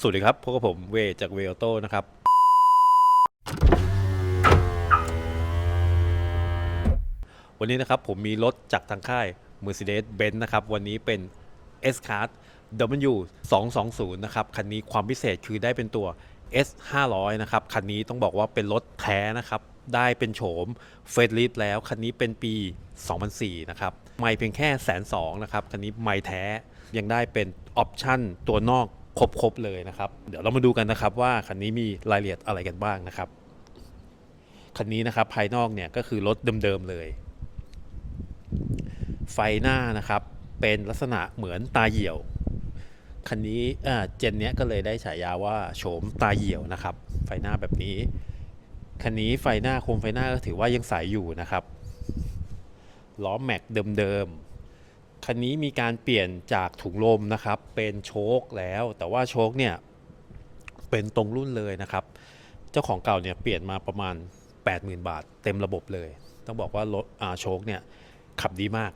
สวัสดีครับพบกับผมเวจากเวลโต้นะครับ วันนี้นะครับผมมีรถจากทางค่าย Mercedes-Benz นะครับ วันนี้เป็น S-Class W 2 2 0 นะครับ คันนี้ความพิเศษคือได้เป็นตัว S 5 0 0 นะครับ คันนี้ต้องบอกว่าเป็นรถแท้นะครับ ได้เป็นโฉมเฟรดลิฟแล้ว คันนี้เป็นปี 2004 นะครับ ไม่เพียงแค่แสนสองนะครับ คันนี้ไม่แท้ยังได้เป็นออปชั่นตัวนอก ครบๆเลยนะครับ เดี๋ยวเรามาดูกันนะครับว่าคันนี้มีรายละเอียดอะไรกันบ้างนะครับ คันนี้นะครับภายนอกเนี่ยก็คือรถเดิมๆเลย ไฟหน้านะครับเป็นลักษณะเหมือนตาเหี่ยว คันนี้เจนเนี้ยก็เลยได้ฉายาว่าโฉมตาเหี่ยวนะครับ ไฟหน้าแบบนี้ คันนี้ไฟหน้าโคมไฟหน้าก็ถือว่ายังใสยอยู่นะครับ ล้อแม็กเดิมๆ คันนี้มีการเปลี่ยนจากถุงลมนะครับ เป็นโชคแล้ว แต่ว่าโชคเนี่ยเป็นตรงรุ่นเลยนะครับ เจ้าของเก่าเนี่ยเปลี่ยนมาประมาณ 80,000 บาท เต็มระบบเลย ต้องบอกว่ารถอาโชคเนี่ยขับดีมาก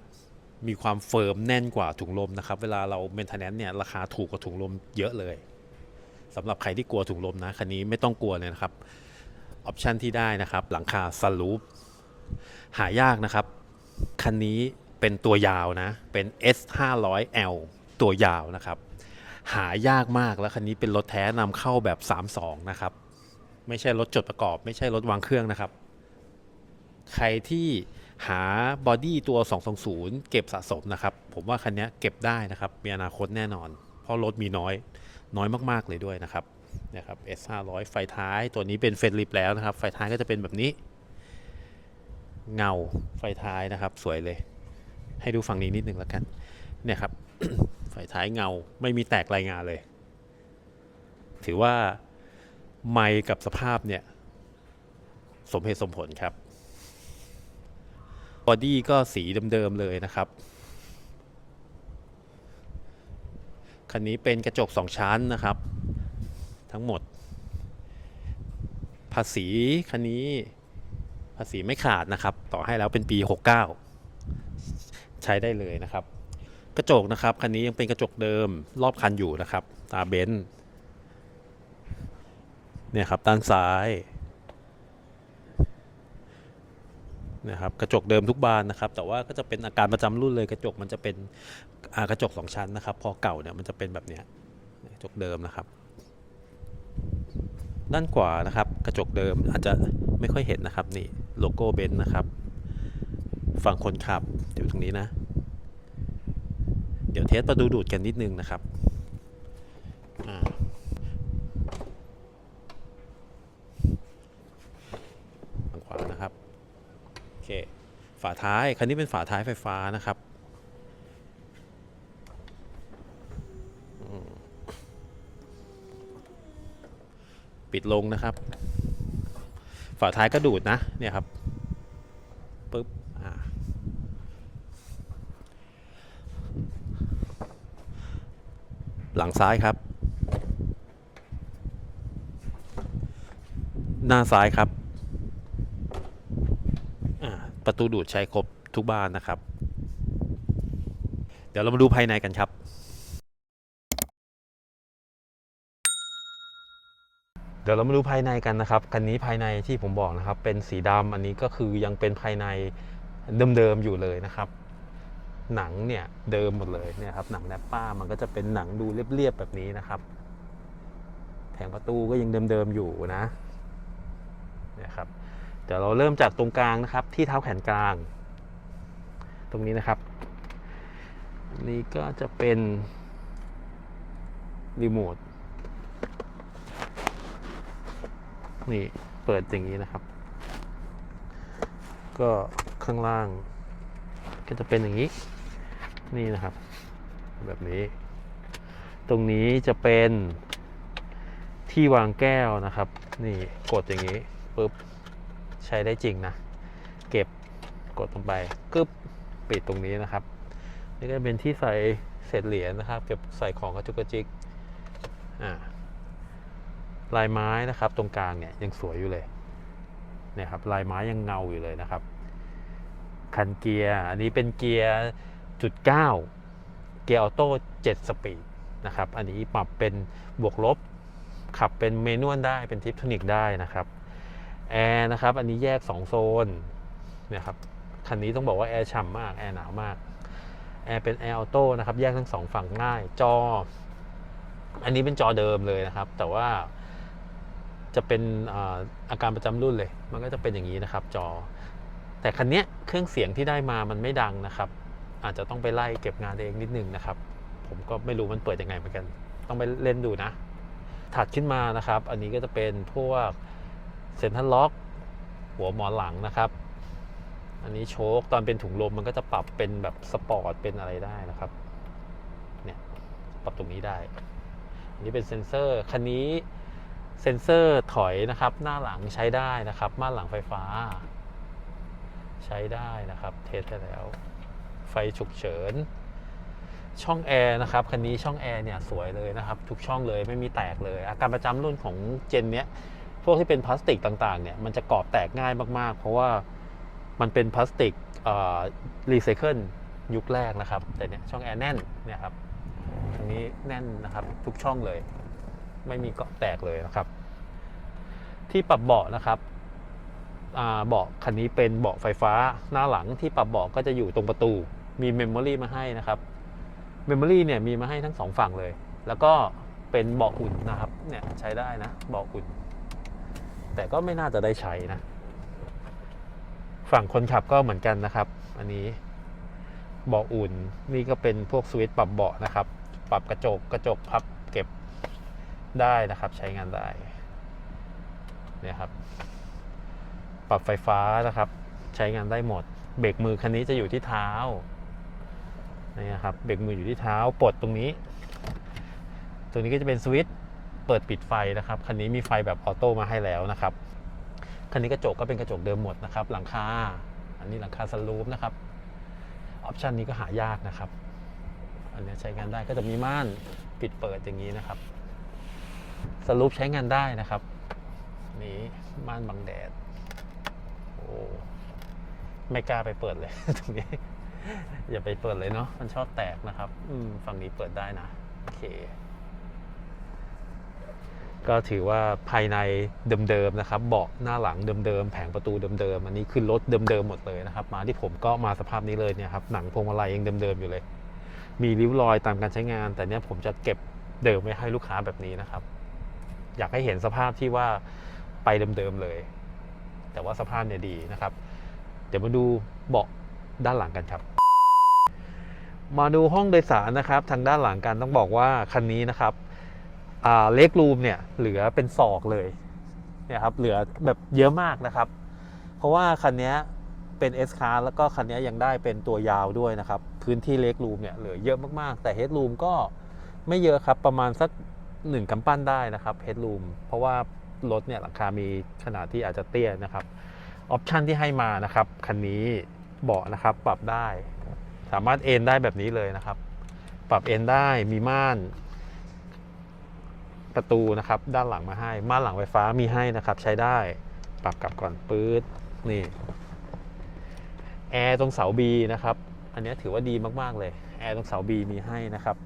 มีความเฟิร์มแน่นกว่าถุงลมนะครับ เวลาเราเมนเทนแนนเนี่ยราคาถูกกว่าถุงลมเยอะเลยสำหรับใครที่กลัวถุงลมนะคันนี้ไม่ต้องกลัวเลยนะครับออปชันที่ได้นะครับ หลังคาซันรูฟหายากนะครับ คันนี้ เป็นตัวยาวนะ เป็น S 5 0 0 L ตัวยาวนะครับ หายากมากแล้วคันนี้เป็นรถแท้นำเข้าแบบ 32 นะครับ ไม่ใช่รถจดประกอบ ไม่ใช่รถวางเครื่องนะครับ ใครที่หาบอดี้ตัว 220 เก็บสะสมนะครับ ผมว่าคันนี้เก็บได้นะครับ มีอนาคตแน่นอน เพราะรถมีน้อยน้อยมากๆเลยด้วยนะครับนะครับ S 5 0 0ไฟท้ายตัวนี้เป็นเฟรนลิปแล้วนะครับ ไฟท้ายก็จะเป็นแบบนี้ เงาไฟท้ายนะครับ สวยเลย ให้ดูฝั่งนี้นิดนึงแล้วกัน เนี่ยครับไฟท้ายเงาไม่มีแตกรายงานเลย ถือว่าไม่กับสภาพเนี่ยสมเหตุสมผลครับบอดี้ก็สีเดิมๆเลยนะครับ คันนี้เป็นกระจก 2 ชั้นนะครับ ทั้งหมด ภาษีคันนี้ภาษีไม่ขาดนะครับ ต่อให้แล้วเป็นปี 69 ใช้ได้เลยนะครับ กระจกนะครับคันนี้ยังเป็นกระจกเดิมรอบคันอยู่นะครับ ตาเบนซ์เนี่ยครับด้านซ้ายนะครับกระจกเดิมทุกบานนะครับ แต่ว่าก็จะเป็นอาการประจำรุ่นเลยกระจกมันจะเป็นกระจกสองชั้นนะครับ พอเก่าเนี่ยมันจะเป็นแบบเนี้ยกระจกเดิมนะครับ ด้านขวานะครับ กระจกเดิมอาจจะไม่ค่อยเห็นนะครับนี่โลโก้เบนซ์นะครับ ฝั่งคนขับอยู่ตรงนี้นะ เดี๋ยวเทสประตูดูดกันนิดนึงนะครับอ่าฝั่งขวานะครับโอเคฝาท้ายคันนี้เป็นฝาท้ายไฟฟ้านะครับปิดลงนะครับ ฝาท้ายก็ดูดนะเนี่ยครับ อ่า หลังซ้ายครับ หน้าซ้ายครับอ่าประตูดูดใช้ครบทุกบ้านนะครับ เดี๋ยวเรามาดูภายในกันครับเดี๋ยวเรามาดูภายในกันนะครับ คันนี้ภายในที่ผมบอกนะครับ เป็นสีดำอันนี้ก็คือยังเป็นภายในเดิมๆอยู่เลยนะครับ หนังเนี่ยเดิมหมดเลยเนี่ยครับหนังแรปป้ามันก็จะเป็นหนังดูเรียบๆแบบนี้นะครับ แผงประตูก็ยังเดิมๆอยู่นะเนี่ยครับเดี๋ยวเราเริ่มจากตรงกลางนะครับ ที่เท้าแขนกลาง ตรงนี้นะครับนนี่ก็จะเป็นรีโมทนี่เปิดอย่างนี้นะครับ ก็ข้างล่างก็จะเป็นอย่างนี้ นี่นะครับ แบบนี้ ตรงนี้จะเป็นที่วางแก้วนะครับ นี่กดอย่างนี้ปุ๊บใช้ได้จริงนะ เก็บกดลงไปกึ๊บปิดตรงนี้นะครับ นี่ก็เป็นที่ใส่เศษเหรียญนะครับ เก็บใส่ของกระจุกกระจิกอ่าลายไม้นะครับ ตรงกลางเนี่ยยังสวยอยู่เลยเนี่ยครับลายไม้ยังเงาอยู่เลยนะครับ คันเกียร์อันนี้เป็นเกียร์ จุดเก้าเกียร์ออโต้7สปีดนะครับ อันนี้ปรับเป็นบวกลบ ขับเป็นเมนวลได้เป็นทิปทนิกได้นะครับ แอร์นะครับ อันนี้แยก 2 โซนนี่ยครับ คันนี้ต้องบอกว่าแอร์ฉ่ำมาก แอร์หนาวมาก แอร์เป็นแอร์ออโต้นะครับ แยกทั้งสองฝั่งง่าย จอ อันนี้เป็นจอเดิมเลยนะครับ แต่ว่าจะเป็นอาการประจำรุ่นเลย มันก็จะเป็นอย่างนี้นะครับ จอ แต่คันนี้เครื่องเสียงที่ได้มามันไม่ดังนะครับ อาจจะต้องไปไล่เก็บงานเองนิดนึงนะครับ ผมก็ไม่รู้มันเปิดยังไงเหมือนกัน ต้องไปเล่นดูนะ ถัดขึ้นมานะครับ อันนี้ก็จะเป็นพวกเซนทรัลล็อก หัวหมอนหลังนะครับ อันนี้โชคตอนเป็นถุงลมมันก็จะปรับเป็นแบบสปอร์ตเป็นอะไรได้นะครับ เนี่ยปรับตรงนี้ได้ อันนี้เป็นเซ็นเซอร์ คันนี้เซ็นเซอร์ถอยนะครับ หน้าหลังใช้ได้นะครับม่านหลังไฟฟ้า ใช้ได้นะครับ เทสไปแล้ว ไฟฉุกเฉิน ช่องแอร์นะครับคันนี้ช่องแอร์เนี่ยสวยเลยนะครับ ทุกช่องเลยไม่มีแตกเลย อาการประจำรุ่นของเจนเนี้ยพวกที่เป็นพลาสติกต่างๆเนี่ยมันจะกรอบแตกง่ายมากๆ เพราะว่ามันเป็นพลาสติกรีไซเคิลยุคแรกนะครับ แต่เนี่ยช่องแอร์แน่นเนี่ยครับตรงนี้แน่นนะครับทุกช่องเลย ไม่มีเกาะแตกเลยนะครับ ที่ปรับเบาะนะครับเบาะคันนี้เป็นเบาะไฟฟ้าหน้าหลังที่ปรับเบาะก็จะอยู่ตรงประตู มีเมมโมรีมาให้นะครับเมมโมรีเนี่ยมีมาให้ทั้งสองฝั่งเลย แล้วก็เป็นเบาะอุ่นนะครับ เนี่ยใช้ได้นะเบาะอุ่น แต่ก็ไม่น่าจะได้ใช้นะ ฝั่งคนขับก็เหมือนกันนะครับ อันนี้เบาะอุ่นนี่ก็เป็นพวกสวิตช์ปรับเบาะนะครับ ปรับกระจกกระจกพับเก็บได้นะครับ ใช้งานได้เนี่ยครับ ปรับไฟฟ้านะครับ ใช้งานได้หมด เบรกมือคันนี้จะอยู่ที่เท้า นะครับเบรกมืออยู่ที่เท้าปลดตรงนี้ ตรงนี้ก็จะเป็นสวิตช์เปิดปิดไฟนะครับคันนี้มีไฟแบบออโต้มาให้แล้วนะครับคันนี้กระจกก็เป็นกระจกเดิมหมดนะครับ หลังคาอันนี้หลังคาสลูปนะครับออปชันนี้ก็หายากนะครับ อันนี้ใช้งานได้ก็จะมีม่านปิดเปิดอย่างนี้นะครับสลูปใช้งานได้นะครับ นี่ม่านบังแดดโอ้ไม่กล้าไปเปิดเลยตรงนี้ อย่าไปเปิดเลยเนาะมันชอบแตกนะครับ อืมฝั่งนี้เปิดได้นะ โอเค ก็ถือว่าภายในเดิมๆนะครับ เบาะหน้าหลังเดิมๆ แผงประตูเดิมๆ อันนี้คือรถเดิมๆ หมดเลยนะครับ มาที่ผมก็มาสภาพนี้เลยเนี่ยครับ หนังพวงมาลัยยังเดิมๆ อยู่เลย มีริ้วรอยตามการใช้งาน แต่เนี้ยผมจะเก็บเดิมไว้ให้ลูกค้าแบบนี้นะครับ อยากให้เห็นสภาพที่ว่าไปเดิมๆ เลย แต่ว่าสภาพเนี่ยดีนะครับ เดี๋ยวมาดูเบาะด้านหลังกันครับ มาดูห้องโดยสารนะครับ ทางด้านหลังกันต้องบอกว่าคันนี้นะครับเล็กรูมเนี่ยเหลือเป็นศอกเลยเนี่ยครับเหลือแบบเยอะมากนะครับ เพราะว่าคันนี้เป็น S ค r แล้วก็คันนี้ยังได้เป็นตัวยาวด้วยนะครับ พื้นที่เล็กรูมเนี่ยเหลือเยอะมากๆ แต่เฮดรูมก็ไม่เยอะครับประมาณสักหนึ่งกำปั้นได้นะครับเฮดรูมเพราะว่ารถเนี่ยหลังคามีขนาดที่อาจจะเตี้ยนะครับออปชันที่ให้มานะครับคันนี้เบาะนะครับปรับได้ สามารถเอนได้แบบนี้เลยนะครับ ปรับเอนได้มีม่าน ประตูนะครับ ด้านหลังมาให้ ม่านหลังไฟฟ้ามีให้นะครับ ใช้ได้ ปรับกลับก่อนปื๊ดนี่แอร์ตรงเสาบีนะครับ อันนี้ถือว่าดีมากๆเลย แอร์ตรงเสาบีมีให้นะครับ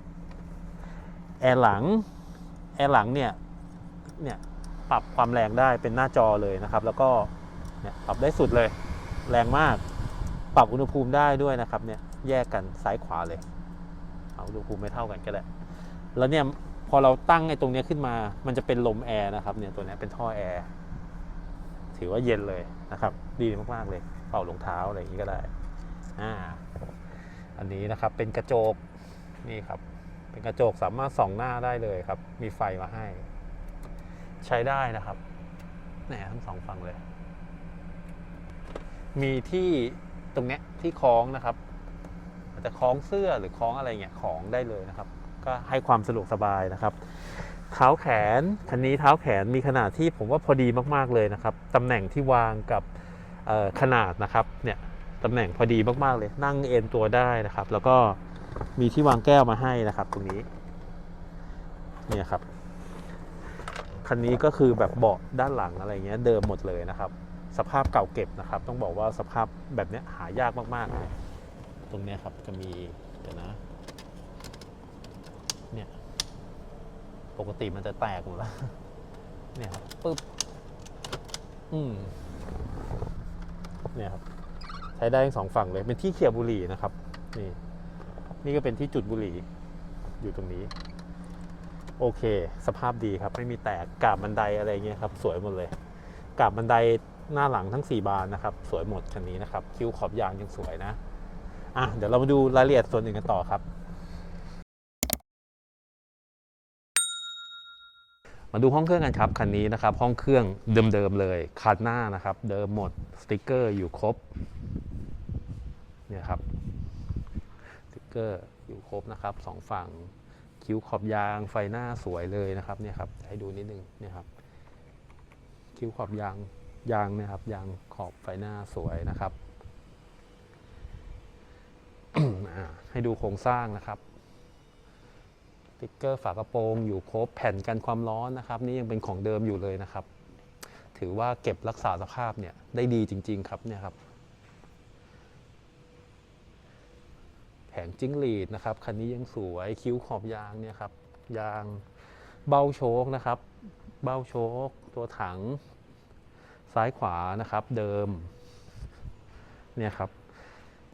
แอร์หลัง แอร์หลังเนี่ย เนี่ยปรับความแรงได้เป็นหน้าจอเลยนะครับ แล้วก็เนี่ยปรับได้สุดเลย แรงมาก ปรับอุณหภูมิได้ด้วยนะครับเนี่ย แยกกันซ้ายขวาเลย เอาอุณหภูมิไม่เท่ากันก็ได้ แล้วเนี่ยพอเราตั้งไอ้ตรงนี้ขึ้นมา มันจะเป็นลมแอร์นะครับเนี่ยตัวนี้เป็นท่อแอร์ ถือว่าเย็นเลยนะครับ ดีมากๆเลย เป่าลงเท้าอะไรอย่างนี้ก็ได้ อ่า อันนี้นะครับเป็นกระจก นี่ครับ เป็นกระจกสามารถส่องหน้าได้เลยครับ มีไฟมาให้ ใช้ได้นะครับแหนทั้งสองฝั่งเลย มีที่ตรงเนี้ยที่คล้องนะครับ จะคล้องเสื้อหรือคล้องอะไรเงี้ยของได้เลยนะครับ ก็ให้ความสะดวกสบายนะครับ เท้าแขนคันนี้เท้าแขนมีขนาดที่ผมว่าพอดีมากๆเลยนะครับตำแหน่งที่วางกับขนาดนะครับเนี่ยตำแหน่งพอดีมากๆเลย นั่งเอนตัวได้นะครับ แล้วก็มีที่วางแก้วมาให้นะครับ ตรงนี้เนี่ยครับคันนี้ก็คือแบบเบาะด้านหลังอะไรเงี้ยเดิมหมดเลยนะครับ สภาพเก่าเก็บนะครับ ต้องบอกว่าสภาพแบบเนี้ยหายากมากๆเลย ตรงเนี้ยครับจะมีเดี๋ยวนะ เนี่ยปกติมันจะแตกหมดแล้ว เนี่ยครับปึ๊บ อืมเนี่ยครับ ใช้ได้ทั้งสองฝั่งเลย เป็นที่เขี่ยบุหรี่นะครับ นี่ นี่ก็เป็นที่จุดบุหรี่อยู่ตรงนี้ โอเค สภาพดีครับ ไม่มีแตกกาบบันไดอะไรเงี้ยครับ สวยหมดเลย กาบบันไดหน้าหลังทั้ง 4 บานนะครับ สวยหมดคันนี้นะครับ คิ้วขอบยางยังสวยนะ อะเดี๋ยวเรามาดูรายละเอียดส่วนหนึ่งกันต่อครับ มาดูห้องเครื่องกันครับคันนี้นะครับ ห้องเครื่องเดิมๆเลยคันหน้านะครับ เดิมหมดสติกเกอร์อยู่ครบเนี่ยครับสติกเกอร์อยู่ครบนะครับสองฝั่งคิ้วขอบยางไฟหน้าสวยเลยนะครับเนี่ยครับให้ดูนิดนึงเนี่ยครับคิ้วขอบยางยางเนี่ยครับยางขอบไฟหน้าสวยนะครับ ให้ดูโครงสร้างนะครับติ๊กเกอร์ฝากระโปรงอยู่ครบแผ่นกันความร้อนนะครับ นี่ยังเป็นของเดิมอยู่เลยนะครับ ถือว่าเก็บรักษาสภาพเนี่ยได้ดีจริง ๆ ครับเนี่ยครับแผงจิ้งหรีดนะครับคันนี้ยังสวยคิ้วขอบยางเนี่ยครับยางเบ้าโชคนะครับ เบ้าโชคตัวถัง ซ้ายขวานะครับเดิม เนี่ยครับ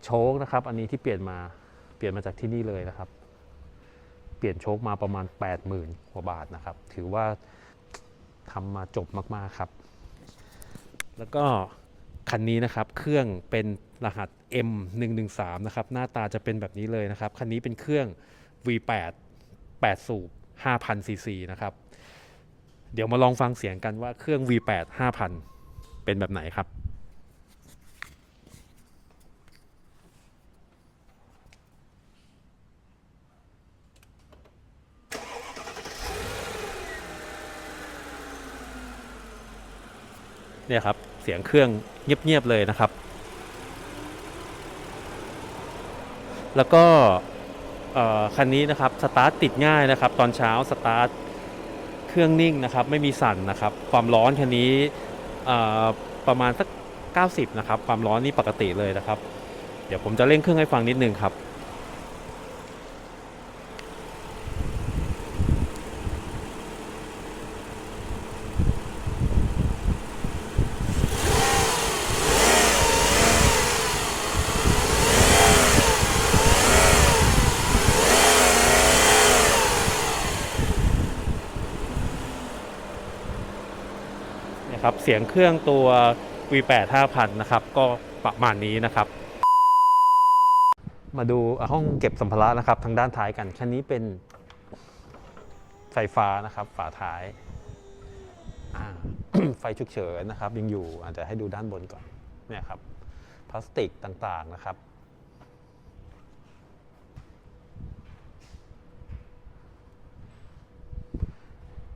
โชคนะครับอันนี้ที่เปลี่ยนมาเปลี่ยนมาจากที่นี่เลยนะครับ เปลี่ยนโชคมาประมาณ 80,000กว่าบาทนะครับ ถือว่าทำมาจบมากๆครับ แล้วก็คันนี้นะครับเครื่องเป็นรหัส M113 นะครับหน้าตาจะเป็นแบบนี้เลยนะครับ คันนี้เป็นเครื่อง V8 8 สูบ 5,000 ซีซีนะครับ เดี๋ยวมาลองฟังเสียงกันว่าเครื่อง V8 5,000 เป็นแบบไหนครับ เนี่ยครับเสียงเครื่องเงียบๆเลยนะครับ แล้วก็คันนี้นะครับสตาร์ทติดง่ายนะครับ ตอนเช้าสตาร์ทเครื่องนิ่งนะครับ ไม่มีสั่นนะครับ ความร้อนคันนี้ประมาณสัก 90 นะครับ ความร้อนนี่ปกติเลยนะครับ เดี๋ยวผมจะเร่งเครื่องให้ฟังนิดนึงครับ เสียงเครื่องตัว V8 5000 นะครับ ก็ประมาณนี้นะครับ มาดูห้องเก็บสัมภาระนะครับ ทางด้านท้ายกัน คันนี้เป็นไฟฟ้านะครับ ฝาท้ายาไฟฉุกเฉินนะครับ ยังอยู่อาจจะให้ดูด้านบนก่อนเนี่ยครับพลาสติกต่างๆนะครับ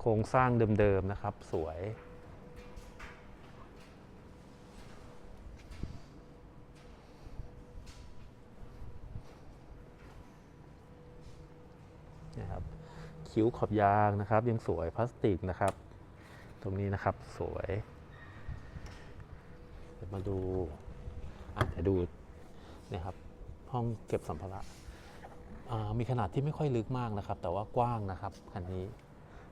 โครงสร้างเดิมๆนะครับ สวย นะครับคิ้วขอบยางนะครับ ยังสวยพลาสติกนะครับ ตรงนี้นะครับสวยเดี๋ยวมาดูอะเดี๋ยวดูนะครับห้องเก็บสัมภาระมีขนาดที่ไม่ค่อยลึกมากนะครับ แต่ว่ากว้างนะครับคันนี้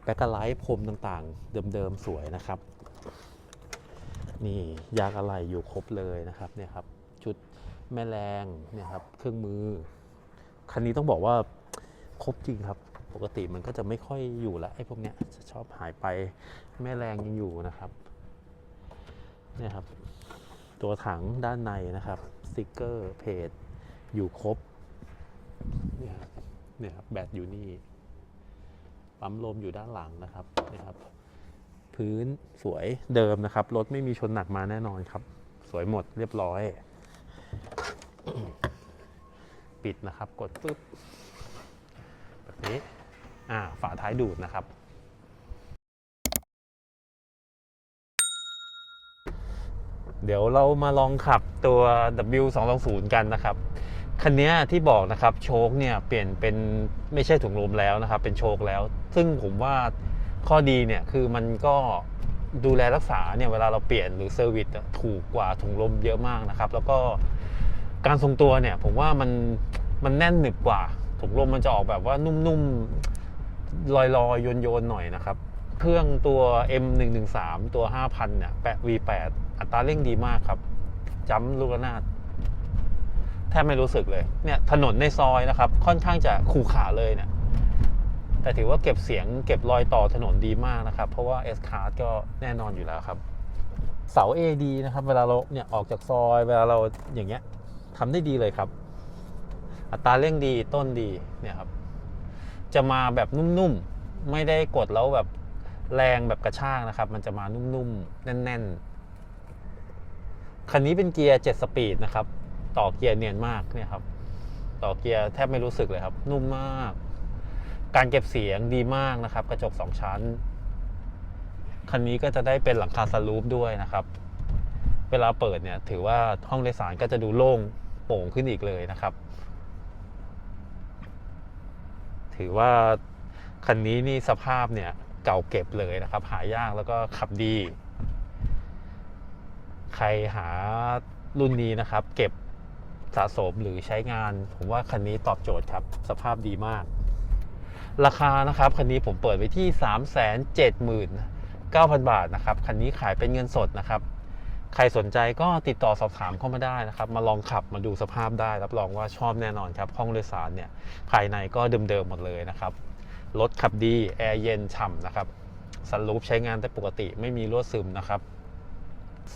แบ็คไลท์พรมต่างๆ เดิมๆสวยนะครับ นี่ยางอะไหล่อยู่ครบเลยนะครับเนี่ยครับชุดแม่แรงเนี่ยครับเครื่องมือ คันนี้ต้องบอกว่า ครบจริงครับ ปกติมันก็จะไม่ค่อยอยู่แล้วไอ้พวกเนี้ยจะชอบหายไปแม่แรงยังอยู่นะครับเนี่ยครับ ตัวถังด้านในนะครับสติกเกอร์เพจอยู่ครบเนี่ยครับเนี่ยครับแบตอยู่นี่ปั๊มลมอยู่ด้านหลังนะครับเนี่ยครับ พื้นสวยเดิมนะครับ รถไม่มีชนหนักมาแน่นอนครับ สวยหมดเรียบร้อย ปิดนะครับกดปุ๊บ นี้ฝาท้ายดูดนะครับเดี๋ยวเรามาลองขับตัว W220 กันนะครับ คันนี้ที่บอกนะครับโชคเนี่ยเปลี่ยนเป็นไม่ใช่ถุงลมแล้วนะครับ เป็นโชคแล้ว ซึ่งผมว่าข้อดีเนี่ยคือมันก็ดูแลรักษาเนี่ยเวลาเราเปลี่ยนหรือเซอร์วิสถูกกว่าถุงลมเยอะมากนะครับ แล้วก็การทรงตัวเนี่ยผมว่ามันมันแน่นหนึบกว่า ถุงลมมันจะออกแบบว่านุ่มๆลอยๆโยนๆหน่อยนะครับ เครื่องตัว M113 ตัว 5,000 เนี่ยแปะ V8 อัตราเร่งดีมากครับจ้ำลูกระนาดแทบไม่รู้สึกเลยเนี่ยถนนในซอยนะครับ ค่อนข้างจะขู่ขาเลยเนี่ยแต่ถือว่าเก็บเสียงเก็บรอยต่อถนนดีมากนะครับ เพราะว่า S Card ก็แน่นอนอยู่แล้วครับ เสา AD นะครับ เวลาเราเนี่ยออกจากซอย เวลาเราอย่างเงี้ยทำได้ดีเลยครับ อัตราเร่งดีต้นดีเนี่ยครับจะมาแบบนุ่มๆ ไม่ได้กดแล้วแบบแรงแบบกระชากนะครับ มันจะมานุ่มๆ แน่นๆ คันนี้เป็นเกียร์ 7 สปีดนะครับ ต่อเกียร์เนียนมากเนี่ยครับ ต่อเกียร์แทบไม่รู้สึกเลยครับ นุ่มมาก การเก็บเสียงดีมากนะครับ กระจก 2 ชั้น คันนี้ก็จะได้เป็นหลังคาสลูปด้วยนะครับ เวลาเปิดเนี่ยถือว่าห้องโดยสารก็จะดูโล่งโป่งขึ้นอีกเลยนะครับ ถือว่าคันนี้นี่สภาพเนี่ยเก่าเก็บเลยนะครับ หายากแล้วก็ขับดี ใครหารุ่นนี้นะครับ เก็บสะสมหรือใช้งาน ผมว่าคันนี้ตอบโจทย์ครับ สภาพดีมาก ราคานะครับ คันนี้ผมเปิดไว้ที่ 379,000 บาทนะครับ คันนี้ขายเป็นเงินสดนะครับ ใครสนใจก็ติดต่อสอบถามเข้ามาได้นะครับ มาลองขับมาดูสภาพได้ รับรองว่าชอบแน่นอนครับ ห้องโดยสารเนี่ยภายในก็เดิมๆหมดเลยนะครับ รถขับดี แอร์เย็นฉ่ำนะครับสันลูปใช้งานได้ปกติไม่มีรั่วซึมนะครับ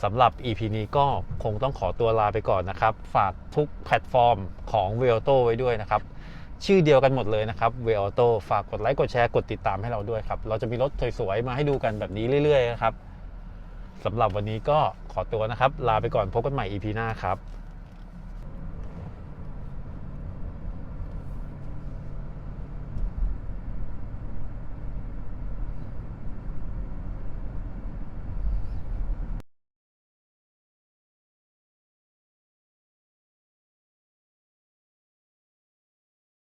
สำหรับ EP นี้ก็คงต้องขอตัวลาไปก่อนนะครับ ฝากทุกแพลตฟอร์มของ v e l t o ไว้ด้วยนะครับ ชื่อเดียวกันหมดเลยนะครับ v e l t o ฝากกดไลค์กดแชร์กดติดตามให้เราด้วยครับ เราจะมีรถสวยๆ มาให้ดูกันแบบนี้เรื่อยๆนะครับ สำหรับวันนี้ก็ขอตัวนะครับ ลาไปก่อนพบกันใหม่ EP หน้าครับ